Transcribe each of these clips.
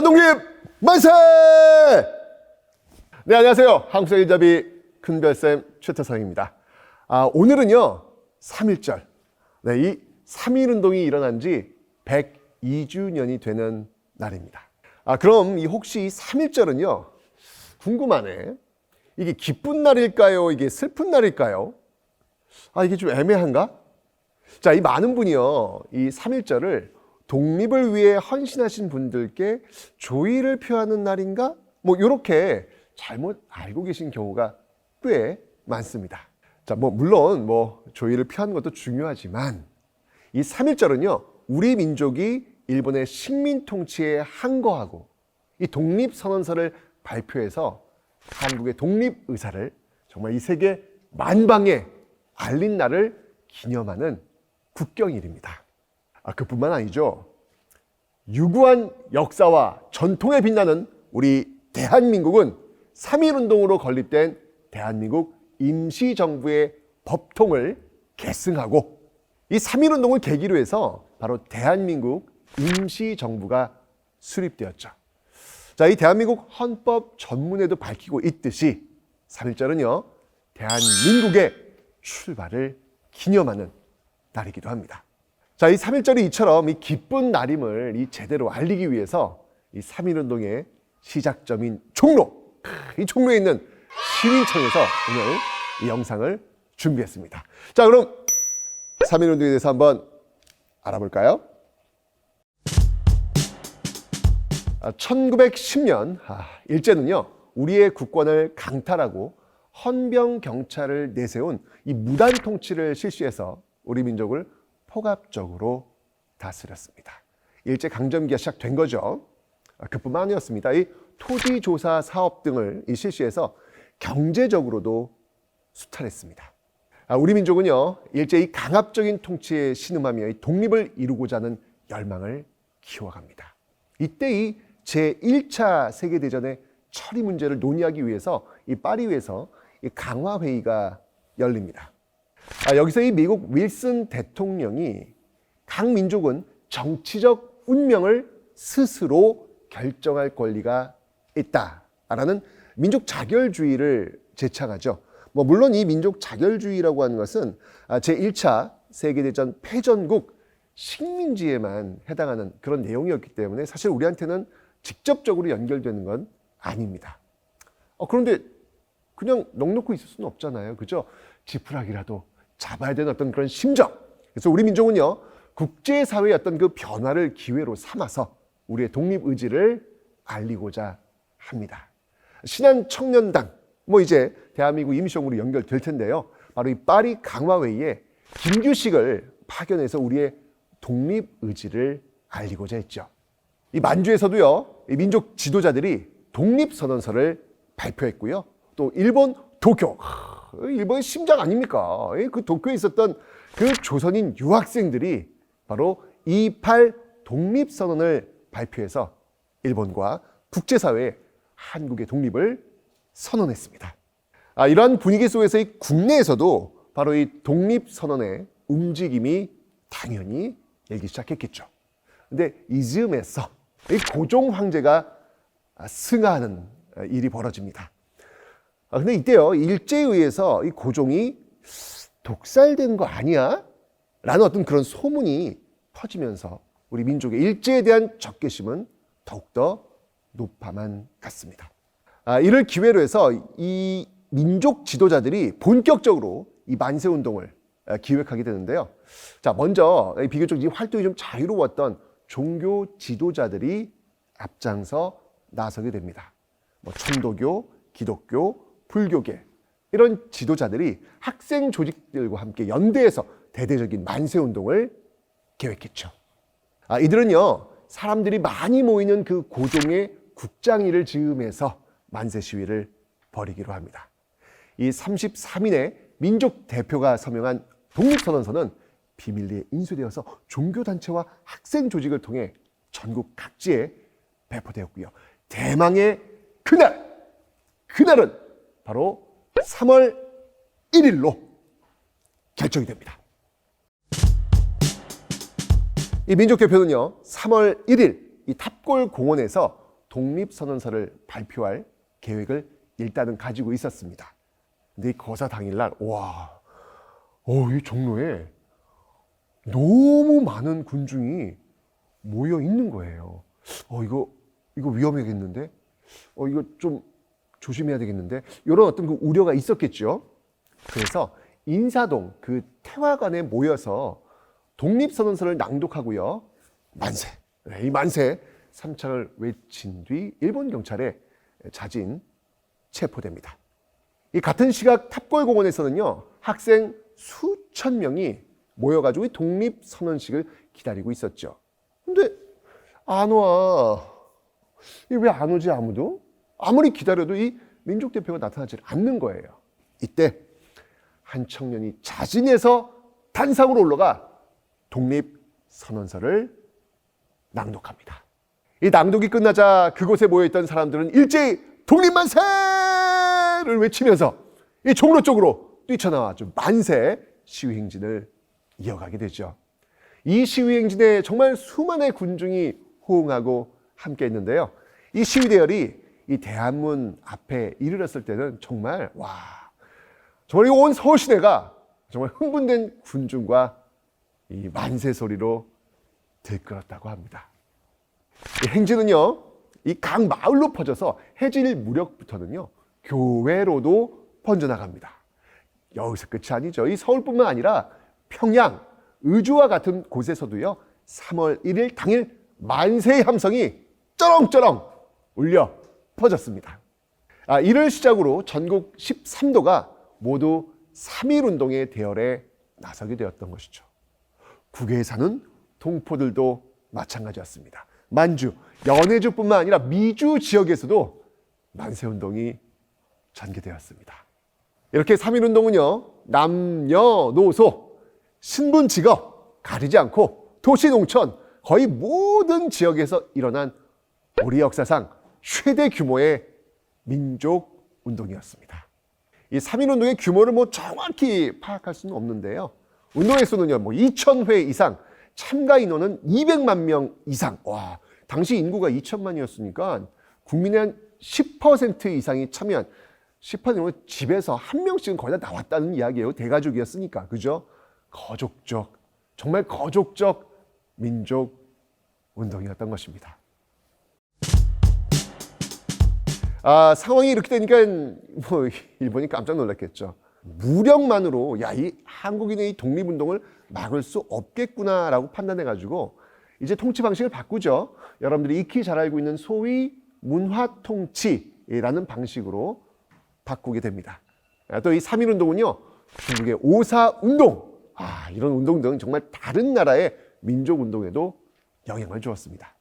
대한독립 만세! 네, 안녕하세요. 한국사기잡이 큰별쌤 최태성입니다. 아, 오늘은요, 3.1절. 네, 이 3.1 운동이 일어난 지 102주년이 되는 날입니다. 아, 그럼 이 혹시 이 3.1절은요, 궁금하네. 이게 기쁜 날일까요? 이게 슬픈 날일까요? 아, 이게 좀 애매한가? 자, 이 많은 분이요, 이 3.1절을 독립을 위해 헌신하신 분들께 조의를 표하는 날인가? 뭐, 요렇게 잘못 알고 계신 경우가 꽤 많습니다. 자, 뭐, 물론 뭐, 조의를 표하는 것도 중요하지만, 이 3.1절은요, 우리 민족이 일본의 식민 통치에 항거하고, 이 독립 선언서를 발표해서 한국의 독립 의사를 정말 이 세계 만방에 알린 날을 기념하는 국경일입니다. 아, 그뿐만 아니죠. 유구한 역사와 전통에 빛나는 우리 대한민국은 3.1운동으로 건립된 대한민국 임시정부의 법통을 계승하고 이 3.1운동을 계기로 해서 바로 대한민국 임시정부가 수립되었죠. 자, 이 대한민국 헌법 전문에도 밝히고 있듯이 3.1절은요, 대한민국의 출발을 기념하는 날이기도 합니다. 자, 이 3.1절이 이처럼 이 기쁜 날임을 이 제대로 알리기 위해서 이 3.1운동의 시작점인 종로, 이 종로에 있는 시민청에서 오늘 이 영상을 준비했습니다. 자, 그럼 3.1운동에 대해서 한번 알아볼까요? 1910년 아, 일제는요 우리의 국권을 강탈하고 헌병 경찰을 내세운 이 무단 통치를 실시해서 우리 민족을 포갑적으로 다스렸습니다. 일제 강점기가 시작된 거죠. 아, 그뿐만 아니었습니다. 이 토지 조사 사업 등을 이 실시해서 경제적으로도 수탈했습니다. 아, 우리 민족은요 일제 이 강압적인 통치에 신음하며 이 독립을 이루고자 하는 열망을 키워갑니다. 이때 이 제1차 세계대전의 처리 문제를 논의하기 위해서 이 파리에서 이 강화 회의가 열립니다. 아, 여기서 이 미국 윌슨 대통령이 각 민족은 정치적 운명을 스스로 결정할 권리가 있다라는 민족 자결주의를 제창하죠. 뭐 물론 이 민족 자결주의라고 하는 것은 아, 제1차 세계대전 패전국 식민지에만 해당하는 그런 내용이었기 때문에 사실 우리한테는 직접적으로 연결되는 건 아닙니다. 어, 그런데 그냥 넉넉히 있을 수는 없잖아요. 그죠? 지푸라기라도 잡아야 되는 어떤 그런 심정. 그래서 우리 민족은요, 국제사회의 어떤 그 변화를 기회로 삼아서 우리의 독립 의지를 알리고자 합니다. 신한 청년당, 뭐 이제 대한민국 임시정부로 연결될 텐데요. 바로 이 파리 강화회의에 김규식을 파견해서 우리의 독립 의지를 알리고자 했죠. 이 만주에서도요, 이 민족 지도자들이 독립선언서를 발표했고요. 또 일본 도쿄, 일본의 심장 아닙니까? 그 도쿄에 있었던 그 조선인 유학생들이 바로 28 독립선언을 발표해서 일본과 국제사회에 한국의 독립을 선언했습니다. 아, 이러한 분위기 속에서 이 국내에서도 바로 이 독립선언의 움직임이 당연히 일기 시작했겠죠. 근데 이즈음에서 이 고종 황제가 승하하는 일이 벌어집니다. 아, 근데 이때요, 일제에 의해서 이 고종이 독살된 거 아니야? 라는 어떤 그런 소문이 퍼지면서 우리 민족의 일제에 대한 적개심은 더욱더 높아만 갔습니다. 아, 이를 기회로 해서 이 민족 지도자들이 본격적으로 이 만세 운동을 아, 기획하게 되는데요. 자, 먼저 비교적 이 활동이 좀 자유로웠던 종교 지도자들이 앞장서 나서게 됩니다. 뭐 천도교, 기독교, 불교계 이런 지도자들이 학생 조직들과 함께 연대해서 대대적인 만세 운동을 계획했죠. 아, 이들은요 사람들이 많이 모이는 그 고종의 국장일을 즈음해서 만세 시위를 벌이기로 합니다. 이 33인의 민족 대표가 서명한 독립선언서는 비밀리에 인수되어서 종교단체와 학생 조직을 통해 전국 각지에 배포되었고요. 대망의 그날, 그날은 바로 3월 1일로 결정이 됩니다. 이 민족대표는요, 3월 1일 이 탑골 공원에서 독립선언서를 발표할 계획을 일단은 가지고 있었습니다. 근데 이 거사 당일날 와, 어, 이 종로에 너무 많은 군중이 모여 있는 거예요. 어, 이거 이거 위험하겠는데? 어, 이거 좀 조심해야 되겠는데? 이런 어떤 그 우려가 있었겠죠. 그래서 인사동 그 태화관에 모여서 독립선언서를 낭독하고요. 만세, 네, 이 만세 삼창을 외친 뒤 일본 경찰에 자진 체포됩니다. 이 같은 시각 탑골공원에서는요 학생 수천 명이 모여가지고 이 독립선언식을 기다리고 있었죠. 근데 안 와. 왜 안 오지 아무도? 아무리 기다려도 이 민족 대표가 나타나지 않는 거예요. 이때 한 청년이 자진해서 단상으로 올라가 독립 선언서를 낭독합니다. 이 낭독이 끝나자 그곳에 모여있던 사람들은 일제히 독립만세를 외치면서 이 종로 쪽으로 뛰쳐나와 좀 만세 시위 행진을 이어가게 되죠. 이 시위 행진에 정말 수많은 군중이 호응하고 함께 했는데요. 이 시위 대열이 이 대한문 앞에 이르렀을 때는 정말 와 정말 이온 서울 시내가 정말 흥분된 군중과 이 만세 소리로 들끓었다고 합니다. 이 행진은요, 이 각 마을로 퍼져서 해질 무렵부터는요, 교회로도 번져나갑니다. 여기서 끝이 아니죠. 이 서울뿐만 아니라 평양, 의주와 같은 곳에서도요, 3월 1일 당일 만세의 함성이 쩌렁쩌렁 울려 퍼졌습니다. 아, 이를 시작으로 전국 13도가 모두 3.1운동의 대열에 나서게 되었던 것이죠. 국외에 사는 동포들도 마찬가지였습니다. 만주, 연해주뿐만 아니라 미주 지역에서도 만세 운동이 전개되었습니다. 이렇게 3.1운동은요, 남녀노소, 신분, 직업 가리지 않고 도시, 농촌 거의 모든 지역에서 일어난 우리 역사상 최대 규모의 민족 운동이었습니다. 이 3.1운동의 규모를 뭐 정확히 파악할 수는 없는데요. 운동의 수는요, 뭐 2,000회 이상, 참가 인원은 200만 명 이상. 와, 당시 인구가 2천만이었으니까 국민의 한 10% 이상이 참여한 10%면 집에서 한 명씩은 거의 다 나왔다는 이야기예요. 대가족이었으니까. 그죠? 거족적, 정말 거족적 민족 운동이었던 것입니다. 아, 상황이 이렇게 되니까 뭐 일본이 깜짝 놀랐겠죠. 무력만으로 야, 이 한국인의 이 독립운동을 막을 수 없겠구나라고 판단해 가지고 이제 통치 방식을 바꾸죠. 여러분들이 익히 잘 알고 있는 소위 문화 통치라는 방식으로 바꾸게 됩니다. 또이3.1 운동은요. 중국의 오사 운동. 아, 이런 운동 등 정말 다른 나라의 민족 운동에도 영향을 주었습니다.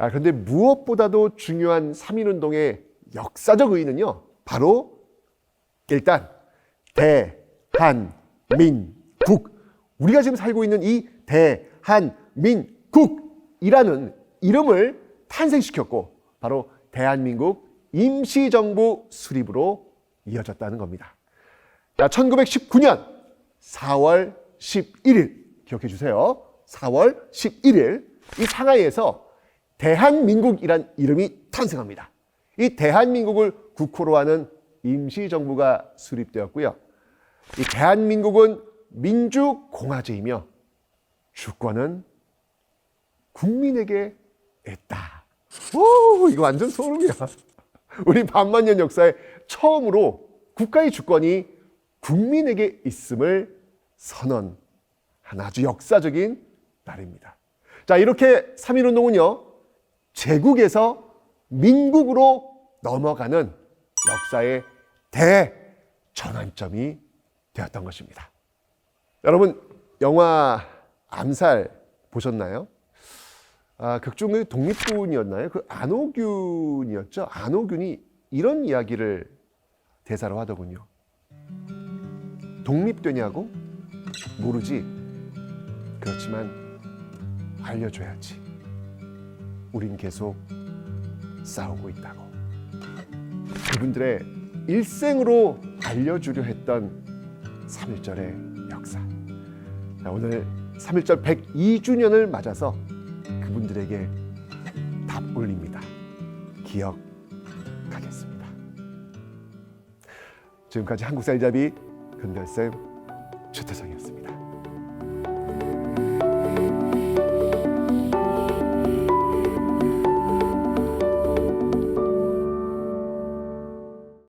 아, 그런데 무엇보다도 중요한 3.1 운동의 역사적 의의는요. 바로 일단 대한민국. 우리가 지금 살고 있는 이 대한민국이라는 이름을 탄생시켰고 바로 대한민국 임시정부 수립으로 이어졌다는 겁니다. 자, 1919년 4월 11일 기억해 주세요. 4월 11일 이 상하이에서 대한민국이란 이름이 탄생합니다. 이 대한민국을 국호로 하는 임시정부가 수립되었고요. 이 대한민국은 민주공화제이며 주권은 국민에게 있다. 오, 이거 완전 소름이야. 우리 반만년 역사에 처음으로 국가의 주권이 국민에게 있음을 선언한 아주 역사적인 날입니다. 자, 이렇게 3.1운동은요, 제국에서 민국으로 넘어가는 역사의 대전환점이 되었던 것입니다. 여러분, 영화 암살 보셨나요? 아, 극중의 독립군이었나요? 그 안호균이었죠. 안호균이 이런 이야기를 대사로 하더군요. 독립되냐고? 모르지. 그렇지만 알려줘야지. 우린 계속 싸우고 있다고. 그분들의 일생으로 알려주려 했던 3.1절의 역사. 자, 오늘 3.1절 102주년을 맞아서 그분들에게 답 올립니다. 기억하겠습니다. 지금까지 한국살잡이 금별쌤 최태성이었습니다.